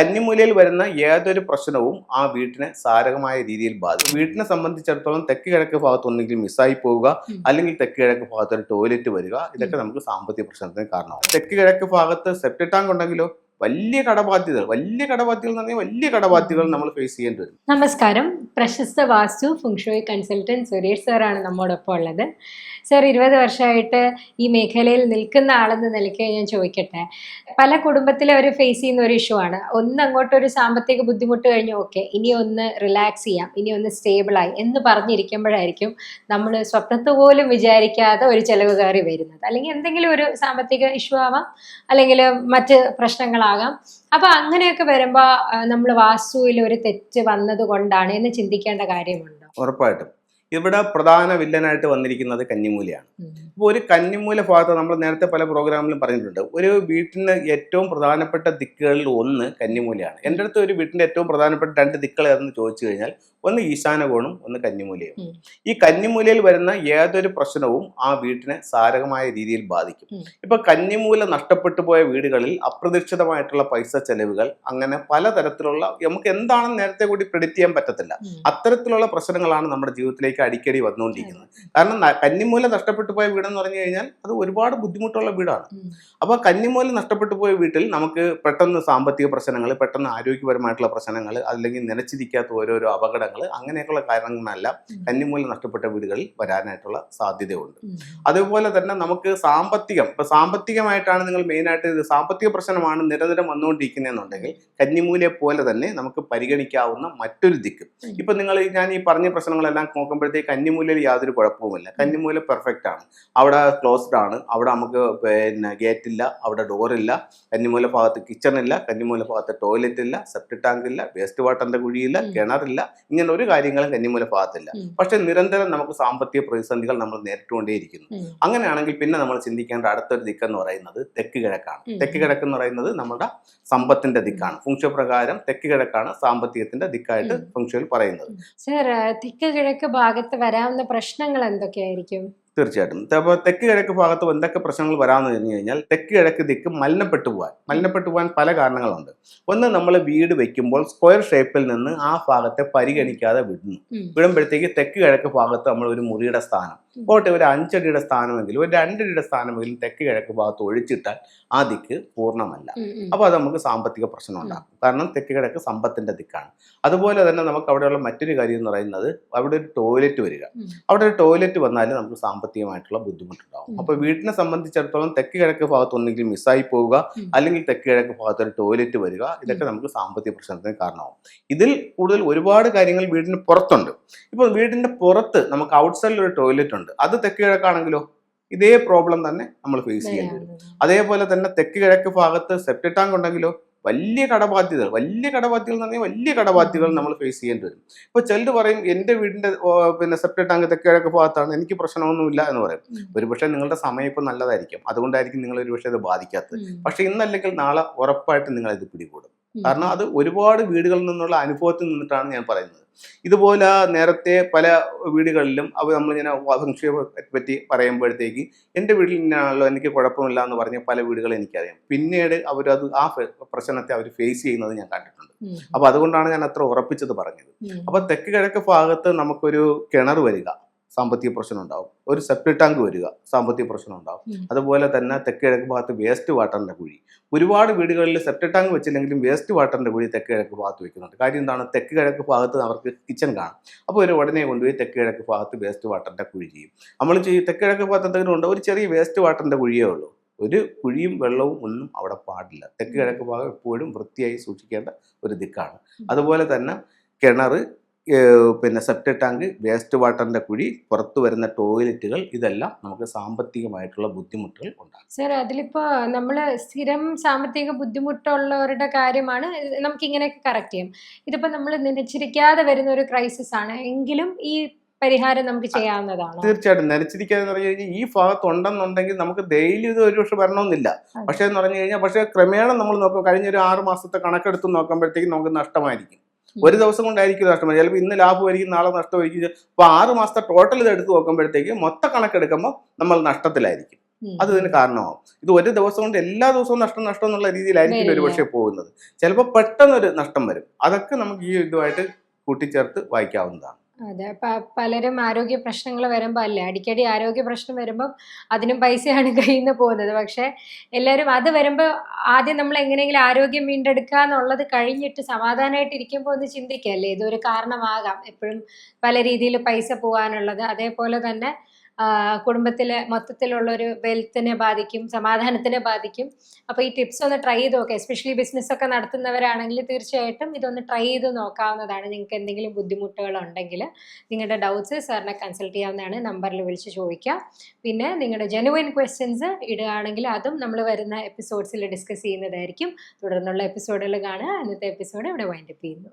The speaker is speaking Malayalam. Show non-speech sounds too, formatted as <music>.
കന്നിമൂലയിൽ വരുന്ന ഏതൊരു പ്രശ്നവും ആ വീട്ടിനെ സാരകമായ രീതിയിൽ ബാധിക്കും. വീട്ടിനെ സംബന്ധിച്ചിടത്തോളം തെക്ക് കിഴക്ക് ഭാഗത്ത് ഒന്നെങ്കിൽ മിസ്സായി പോവുക അല്ലെങ്കിൽ തെക്ക് കിഴക്ക് ഭാഗത്ത് ഒരു ടോയ്ലറ്റ് വരിക. ഇതൊക്കെ നമുക്ക് സാമ്പത്തിക പ്രശ്നത്തിന് കാരണമാകും തെക്ക് കിഴക്ക് ഭാഗത്ത് സെപ്റ്റിക് ടാങ്ക് ഉണ്ടെങ്കിലോ വലിയ കടബാധ്യതകൾ വലിയ കടബാധ്യതകൾ എന്ന് പറഞ്ഞാൽ വലിയ കടബാധ്യതകൾ നമ്മൾ ഫേസ് ചെയ്യേണ്ടി വരും. നമസ്കാരം. പ്രശസ്ത വാസ്തു ഫുങ്ഷോയി കൺസൾട്ടന്റ് സുരേഷ് സാറാണ് നമ്മോടൊപ്പം ഉള്ളത്. സാർ ഇരുപത് വർഷമായിട്ട് ഈ മേഖലയിൽ നിൽക്കുന്ന ആളെന്ന് നിലയ്ക്ക് ഞാൻ ചോദിക്കട്ടെ. പല കുടുംബത്തിലെ അവർ ഫേസ് ചെയ്യുന്ന ഒരു ഇഷ്യൂ ആണ്. ഒന്ന് അങ്ങോട്ടൊരു സാമ്പത്തിക ബുദ്ധിമുട്ട് കഴിഞ്ഞു ഓക്കെ ഇനി ഒന്ന് റിലാക്സ് ചെയ്യാം ഇനി ഒന്ന് സ്റ്റേബിളായി എന്ന് പറഞ്ഞിരിക്കുമ്പോഴായിരിക്കും നമ്മൾ സ്വപ്നത്ത് പോലും വിചാരിക്കാതെ ഒരു ചെലവ് കയറി വരുന്നത്. അല്ലെങ്കിൽ എന്തെങ്കിലും ഒരു സാമ്പത്തിക ഇഷ്യൂ ആവാം അല്ലെങ്കിൽ മറ്റ് പ്രശ്നങ്ങളാകാം അപ്പൊ അങ്ങനെയൊക്കെ വരുമ്പോ നമ്മൾ വാസ്തുവിൽ ഒരു തെറ്റ് വന്നത് കൊണ്ടാണ് എന്ന് ചിന്തിക്കേണ്ട കാര്യമുണ്ടോ? ഉറപ്പായിട്ടും. ഇവിടെ പ്രധാന വില്ലനായിട്ട് വന്നിരിക്കുന്നത് കന്നിമൂലയാണ്. അപ്പോൾ ഒരു കന്നിമൂല ഭാഗത്ത് നമ്മൾ നേരത്തെ പല പ്രോഗ്രാമിലും പറഞ്ഞിട്ടുണ്ട്. ഒരു വീട്ടിന് ഏറ്റവും പ്രധാനപ്പെട്ട ദിക്കുകളിൽ ഒന്ന് കന്നിമൂലയാണ്. എന്റെ അടുത്ത് ഒരു വീട്ടിന്റെ ഏറ്റവും പ്രധാനപ്പെട്ട രണ്ട് ദിക്കുകൾ ഏതെന്ന് ചോദിച്ചു കഴിഞ്ഞാൽ ഒന്ന് ഈശാനകോണും ഒന്ന് കന്നിമൂലയും. ഈ കന്നിമൂലയിൽ വരുന്ന ഏതൊരു പ്രശ്നവും ആ വീട്ടിനെ സാരകമായ രീതിയിൽ ബാധിക്കും. ഇപ്പൊ കന്നിമൂല നഷ്ടപ്പെട്ടു പോയ വീടുകളിൽ അപ്രതീക്ഷിതമായിട്ടുള്ള പൈസ ചെലവുകൾ അങ്ങനെ പലതരത്തിലുള്ള നമുക്ക് എന്താണെന്ന് നേരത്തെ കൂടി പ്രെഡിക്റ്റ് ചെയ്യാൻ പറ്റത്തില്ല. അത്തരത്തിലുള്ള പ്രശ്നങ്ങളാണ് നമ്മുടെ ജീവിതത്തിലേക്ക് അടിക്കടി വന്നുകൊണ്ടിരിക്കുന്നത് കാരണം കന്നിമൂല നഷ്ടപ്പെട്ടു പോയ വീടെന്ന് പറഞ്ഞു കഴിഞ്ഞാൽ അത് ഒരുപാട് ബുദ്ധിമുട്ടുള്ള വീടാണ്. അപ്പോൾ കന്നിമൂല നഷ്ടപ്പെട്ടു പോയ വീട്ടിൽ നമുക്ക് പെട്ടെന്ന് സാമ്പത്തിക പ്രശ്നങ്ങൾ പെട്ടെന്ന് ആരോഗ്യപരമായിട്ടുള്ള പ്രശ്നങ്ങൾ അല്ലെങ്കിൽ നനച്ചിരിക്കാത്ത ഓരോരോ അപകടങ്ങൾ അങ്ങനെയൊക്കെയുള്ള കാരണങ്ങളെല്ലാം. കന്നിമൂല നഷ്ടപ്പെട്ട വീടുകളിൽ വരാനായിട്ടുള്ള സാധ്യതയുണ്ട് അതുപോലെ തന്നെ നമുക്ക് സാമ്പത്തികം ഇപ്പൊ സാമ്പത്തികമായിട്ടാണ് നിങ്ങൾ മെയിനായിട്ട് ഇത് സാമ്പത്തിക പ്രശ്നമാണ് നിരന്തരം വന്നുകൊണ്ടിരിക്കുന്നതെന്നുണ്ടെങ്കിൽ കന്നിമൂലയെ പോലെ തന്നെ നമുക്ക് പരിഗണിക്കാവുന്ന മറ്റൊരു ദിക്ക്. ഇപ്പൊ നിങ്ങൾ ഞാൻ ഈ പറഞ്ഞ പ്രശ്നങ്ങളെല്ലാം നോക്കുമ്പോഴത്തേക്ക് കന്നിമൂലയിൽ യാതൊരു കുഴപ്പവുമില്ല. കന്നിമൂല പെർഫെക്റ്റ് ആണ്. അവിടെ ക്ലോസ്ഡ് ആണ്. അവിടെ നമുക്ക് പിന്നെ ഗേറ്റ് ഇല്ല അവിടെ ഡോറില്ല കന്നിമൂല ഭാഗത്ത് കിച്ചൺ ഇല്ല കന്നിമൂല ഭാഗത്ത് ടോയ്ലറ്റ് ഇല്ല സെപ്റ്റി ടാങ്ക് ഇല്ല വേസ്റ്റ് വാട്ടറിന്റെ കുഴിയില്ല. കിണറില്ല ഇങ്ങനെ ഒരു കാര്യങ്ങളും കന്നിമൂല ഭാഗത്തില്ല. പക്ഷെ നിരന്തരം നമുക്ക് സാമ്പത്തിക പ്രതിസന്ധികൾ നമ്മൾ നേരിട്ടുകൊണ്ടേയിരിക്കുന്നു. അങ്ങനെയാണെങ്കിൽ പിന്നെ നമ്മൾ ചിന്തിക്കേണ്ട അടുത്തൊരു ദിക്കെന്ന് പറയുന്നത് തെക്ക് കിഴക്കാണ്. തെക്ക് കിഴക്ക് എന്ന് പറയുന്നത് നമ്മുടെ സമ്പത്തിന്റെ ദിക്കാണ്. ഫുങ്ഷ പ്രകാരം തെക്ക് കിഴക്കാണ് സാമ്പത്തികത്തിന്റെ ദിക്കായിട്ട്. ഫുങ്ഷയിൽ പറയുന്നത്. സാർ തെക്ക് കിഴക്ക് ഭാഗത്ത് വരാവുന്ന പ്രശ്നങ്ങൾ എന്തൊക്കെയായിരിക്കും? തീർച്ചയായിട്ടും. അപ്പോൾ തെക്ക് കിഴക്ക് ഭാഗത്ത് എന്തൊക്കെ പ്രശ്നങ്ങൾ വരാമെന്ന് പറഞ്ഞു കഴിഞ്ഞാൽ തെക്ക് കിഴക്ക് ദിക്ക് മലിനപ്പെട്ടു പോകാൻ മലിനപ്പെട്ടു പോകാൻ പല കാരണങ്ങളുണ്ട്. ഒന്ന് നമ്മൾ വീട് വെക്കുമ്പോൾ സ്ക്വയർ ഷേപ്പിൽ നിന്ന് ആ ഭാഗത്തെ പരിഗണിക്കാതെ വിടുന്നു. വിടുമ്പോഴത്തേക്ക് തെക്ക് കിഴക്ക് ഭാഗത്ത് നമ്മൾ ഒരു മുറിയുടെ സ്ഥാനം. പോട്ടെ ഒരു അഞ്ചടിയുടെ സ്ഥാനമെങ്കിലും ഒരു രണ്ടടിയുടെ സ്ഥാനമെങ്കിലും തെക്ക് കിഴക്ക് ഭാഗത്ത് ഒഴിച്ചിട്ടാൽ ആ ദിക്ക് പൂർണമല്ല. അപ്പോൾ അത് നമുക്ക് സാമ്പത്തിക പ്രശ്നം ഉണ്ടാകും കാരണം തെക്ക് കിഴക്ക് സമ്പത്തിന്റെ ദിക്കാണ്. അതുപോലെ തന്നെ നമുക്ക് അവിടെയുള്ള മറ്റൊരു കാര്യം എന്ന് പറയുന്നത് അവിടെ ഒരു ടോയ്ലറ്റ് വരിക. അവിടെ ഒരു ടോയ്ലറ്റ് വന്നാൽ നമുക്ക് സാമ്പത്തികമായിട്ടുള്ള ബുദ്ധിമുട്ടുണ്ടാകും. അപ്പോൾ വീടിനെ സംബന്ധിച്ചിടത്തോളം തെക്ക് കിഴക്ക് ഭാഗത്ത് ഒന്നെങ്കിൽ മിസ്സായി പോവുക അല്ലെങ്കിൽ തെക്ക് കിഴക്ക് ഭാഗത്ത് ഒരു ടോയ്ലറ്റ് വരിക ഇതൊക്കെ നമുക്ക് സാമ്പത്തിക പ്രശ്നത്തിന് കാരണമാവും. ഇതിൽ കൂടുതൽ ഒരുപാട് കാര്യങ്ങൾ വീടിന് പുറത്തുണ്ട്. ഇപ്പോൾ വീടിന്റെ പുറത്ത് നമുക്ക് ഔട്ട്സൈഡിൽ ഒരു ടോയ്ലറ്റ് ഉണ്ട് അത് തെക്ക് കിഴക്കാണെങ്കിലോ ഇതേ പ്രോബ്ലം തന്നെ നമ്മൾ ഫേസ് ചെയ്യേണ്ടി വരും. അതേപോലെ തന്നെ തെക്ക് കിഴക്ക് ഭാഗത്ത് സെപ്റ്റി ടാങ്ക് ഉണ്ടെങ്കിലോ വലിയ കടബാധ്യതകൾ വലിയ കടബാധ്യതകൾ എന്ന് പറഞ്ഞാൽ വലിയ കടബാധ്യതകൾ നമ്മൾ ഫേസ് ചെയ്യേണ്ടി വരും. ഇപ്പോൾ ചിലർ പറയും എന്റെ വീടിന്റെ പിന്നെ സെപ്റ്റി ടാങ്ക് തെക്ക് കിഴക്ക് ഭാഗത്താണ് എനിക്ക് പ്രശ്നമൊന്നുമില്ല എന്ന് പറയും. ഒരുപക്ഷെ നിങ്ങളുടെ സമയം ഇപ്പൊ നല്ലതായിരിക്കും. അതുകൊണ്ടായിരിക്കും നിങ്ങൾ ഒരുപക്ഷെ ഇത് ബാധിക്കാത്തത്. പക്ഷെ ഇന്നല്ലെങ്കിൽ നാളെ ഉറപ്പായിട്ട് നിങ്ങൾ ഇത് പിടികൂടും. കാരണം അത് ഒരുപാട് വീടുകളിൽ നിന്നുള്ള അനുഭവത്തിൽ നിന്നിട്ടാണ് ഞാൻ പറയുന്നത്. ഇതുപോലെ നേരത്തെ പല വീടുകളിലും അവ നമ്മളിങ്ങനെ സംശയത്തെ പറ്റി പറയുമ്പോഴത്തേക്ക് എന്റെ വീട്ടിൽ ഇന്നാണല്ലോ എനിക്ക് കുഴപ്പമില്ല എന്ന് പറഞ്ഞ പല വീടുകളും എനിക്കറിയാം പിന്നീട് അവരത് ആ പ്രശ്നത്തെ അവർ ഫേസ് ചെയ്യുന്നത് ഞാൻ കണ്ടിട്ടുണ്ട്. അപ്പോൾ അതുകൊണ്ടാണ് ഞാൻ അത്ര ഉറപ്പിച്ചത് പറഞ്ഞത്. അപ്പോൾ തെക്ക് കിഴക്ക് ഭാഗത്ത് നമുക്കൊരു കിണർ വരിക സാമ്പത്തിക പ്രശ്നം ഉണ്ടാവും ഒരു സെപ്റ്റി ടാങ്ക് വരിക സാമ്പത്തിക പ്രശ്നം ഉണ്ടാവും അതുപോലെ തന്നെ തെക്കിഴക്ക് ഭാഗത്ത് വേസ്റ്റ് വാട്ടറിന്റെ കുഴി. ഒരുപാട് വീടുകളിൽ സെപ്റ്റി ടാങ്ക് വെച്ചില്ലെങ്കിലും വേസ്റ്റ് വാട്ടറിന്റെ കുഴി തെക്കിഴക്ക് ഭാഗത്ത് വെക്കുന്നുണ്ട്. കാര്യം എന്താണ്? തെക്ക് കിഴക്ക് ഭാഗത്ത് അവർക്ക് കിച്ചൺ കാണും. അപ്പോൾ ഒരു ഉടനെ കൊണ്ടുപോയി തെക്ക് കിഴക്ക് ഭാഗത്ത് വേസ്റ്റ് വാട്ടറിന്റെ കുഴി ചെയ്യും. നമ്മൾ ചെയ്യും തെക്ക് കിഴക്ക് ഭാഗത്ത് എന്തെങ്കിലും ഉണ്ടോ? ഒരു ചെറിയ വേസ്റ്റ് വാട്ടറിന്റെ കുഴിയേ ഉള്ളൂ. ഒരു കുഴിയും വെള്ളവും ഒന്നും അവിടെ പാടില്ല. തെക്ക് കിഴക്ക് ഭാഗം എപ്പോഴും വൃത്തിയായി സൂക്ഷിക്കേണ്ട ഒരു ദിക്കാണ്. അതുപോലെ തന്നെ കിണർ പിന്നെ സെപ്റ്റ് ടാങ്ക് വേസ്റ്റ് വാട്ടറിന്റെ കുഴി പുറത്തു വരുന്ന ടോയ്ലറ്റുകൾ ഇതെല്ലാം നമുക്ക് സാമ്പത്തികമായിട്ടുള്ള ബുദ്ധിമുട്ടുകൾ ഉണ്ടാകും സാർ അതിലിപ്പോ നമ്മൾ സ്ഥിരം സാമ്പത്തിക ബുദ്ധിമുട്ടുള്ളവരുടെ കാര്യമാണ്. നമുക്ക് ഇങ്ങനെയൊക്കെ കറക്റ്റ് ചെയ്യും. ഇതിപ്പോ നമ്മൾ നിലച്ചിരിക്കാതെ വരുന്ന ഒരു ക്രൈസിസ് ആണ്. എങ്കിലും ഈ പരിഹാരം നമുക്ക് ചെയ്യാവുന്നതാണ്. തീർച്ചയായിട്ടും. നനച്ചിരിക്കാന്ന് പറഞ്ഞു കഴിഞ്ഞാൽ ഈ ഭാഗത്ത് ഉണ്ടെന്നുണ്ടെങ്കിൽ നമുക്ക് ഡെയിലി ഇത് ഒരു പക്ഷെ വരണമെന്നില്ല. പക്ഷേ എന്ന് പറഞ്ഞു കഴിഞ്ഞാൽ പക്ഷേ ക്രമേണ നമ്മൾ നോക്കും കഴിഞ്ഞ ഒരു ആറ് മാസത്തെ കണക്കെടുത്ത് നോക്കുമ്പോഴത്തേക്കും നമുക്ക് നഷ്ടമായിരിക്കും. ഒരു ദിവസം കൊണ്ടായിരിക്കും നഷ്ടം ചിലപ്പോൾ ഇന്ന് ലാഭമായിരിക്കും നാളെ നഷ്ടമായിരിക്കും അപ്പോൾ ആറ് മാസത്തെ ടോട്ടൽ ഇത് എടുത്ത് നോക്കുമ്പോഴത്തേക്ക് മൊത്ത കണക്കെടുക്കുമ്പോൾ നമ്മൾ നഷ്ടത്തിലായിരിക്കും. അത് ഇതിന് കാരണമാവും. ഇത് ഒരു ദിവസം കൊണ്ട് എല്ലാ ദിവസവും നഷ്ടം നഷ്ടം എന്നുള്ള രീതിയിലായിരിക്കും ഒരു പക്ഷേ പോകുന്നത്. ചിലപ്പോൾ പെട്ടെന്നൊരു നഷ്ടം വരും. അതൊക്കെ നമുക്ക് ഈ ഇതുമായിട്ട് കൂട്ടിച്ചേർത്ത് വായിക്കാവുന്നതാണ്. അതെ പലരും ആരോഗ്യ പ്രശ്നങ്ങൾ വരുമ്പോൾ അല്ലേ അടിക്കടി ആരോഗ്യ പ്രശ്നം വരുമ്പോൾ അതിനും പൈസയാണ് <laughs> കയ്യിൽ നിന്ന് പോകുന്നത്. പക്ഷെ എല്ലാവരും അത് വരുമ്പോൾ ആദ്യം നമ്മൾ എങ്ങനെയെങ്കിലും ആരോഗ്യം വീണ്ടെടുക്കുക എന്നുള്ളത് കഴിഞ്ഞിട്ട് സമാധാനമായിട്ട് ഇരിക്കുമ്പോൾ ഒന്ന് ചിന്തിക്കല്ലേ ഇതൊരു കാരണമാകാം. എപ്പോഴും പല രീതിയിൽ പൈസ പോകാനുള്ളത്. അതേപോലെ തന്നെ കുടുംബത്തിലെ മൊത്തത്തിലുള്ള ഒരു വെൽത്തിനെ ബാധിക്കും സമാധാനത്തിനെ ബാധിക്കും. അപ്പോൾ ഈ ടിപ്സ് ഒന്ന് ട്രൈ ചെയ്ത് നോക്കുക എസ്പെഷ്യലി ബിസിനസ് ഒക്കെ നടത്തുന്നവരാണെങ്കിൽ തീർച്ചയായിട്ടും ഇതൊന്ന് ട്രൈ ചെയ്ത് നോക്കാവുന്നതാണ്. നിങ്ങൾക്ക് എന്തെങ്കിലും ബുദ്ധിമുട്ടുകൾ ഉണ്ടെങ്കിൽ നിങ്ങളുടെ ഡൗട്ട്സ് സാറിനെ കൺസൾട്ട് ചെയ്യാവുന്നതാണ്. നമ്പറിൽ വിളിച്ച് ചോദിക്കാം. പിന്നെ നിങ്ങളുടെ ജെനുവൻ ക്വസ്റ്റ്യൻസ് ഇടുകയാണെങ്കിൽ അതും നമ്മൾ വരുന്ന എപ്പിസോഡ്സിൽ ഡിസ്കസ് ചെയ്യുന്നതായിരിക്കും. തുടർന്നുള്ള എപ്പിസോഡുകൾ കാണുക. ഇന്നത്തെ എപ്പിസോഡ് ഇവിടെ വൈൻഡപ്പ് ചെയ്യുന്നു.